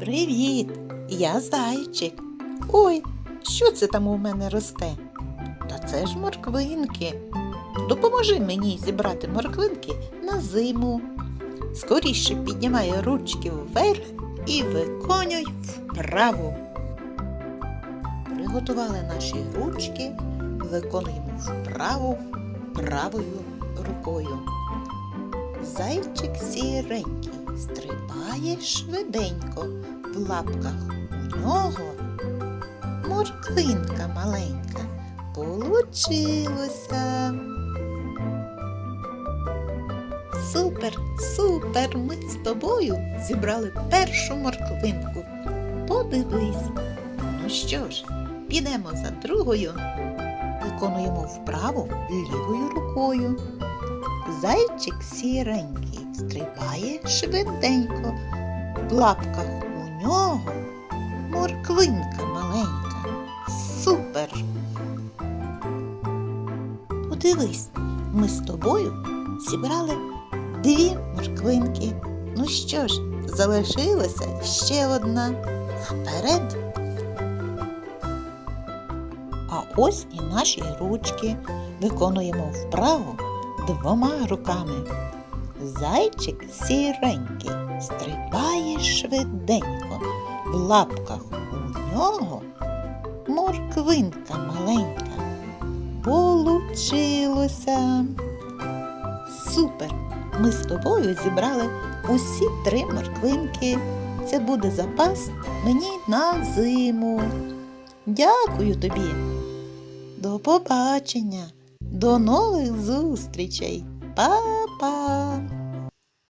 Привіт! Я зайчик. Ой, що це там у мене росте? Та це ж морквинки. Допоможи мені зібрати морквинки на зиму. Скоріше піднімай ручки вверх і виконуй вправу. Приготували наші ручки, виконуємо вправу правою рукою. Зайчик сіренький стрибає швиденько, в лапках у нього морквинка маленька. Получилося. Супер, супер! Ми з тобою зібрали першу морквинку. Подивись. Ну що ж, підемо за другою. Виконуємо вправу лівою рукою. Зайчик сіренький стрибає швиденько. В лапках у нього морквинка маленька. Супер! Подивись, ми з тобою зібрали дві морквинки. Ну що ж, залишилася ще одна. Вперед. А ось і наші ручки. Виконуємо вправу двома руками. Зайчик сіренький стрибає швиденько. В лапках у нього морквинка маленька. Получилося. Супер! Ми з тобою зібрали усі три морквинки. Це буде запас мені на зиму. Дякую тобі. До побачення. До нових зустрічей. Bye bye.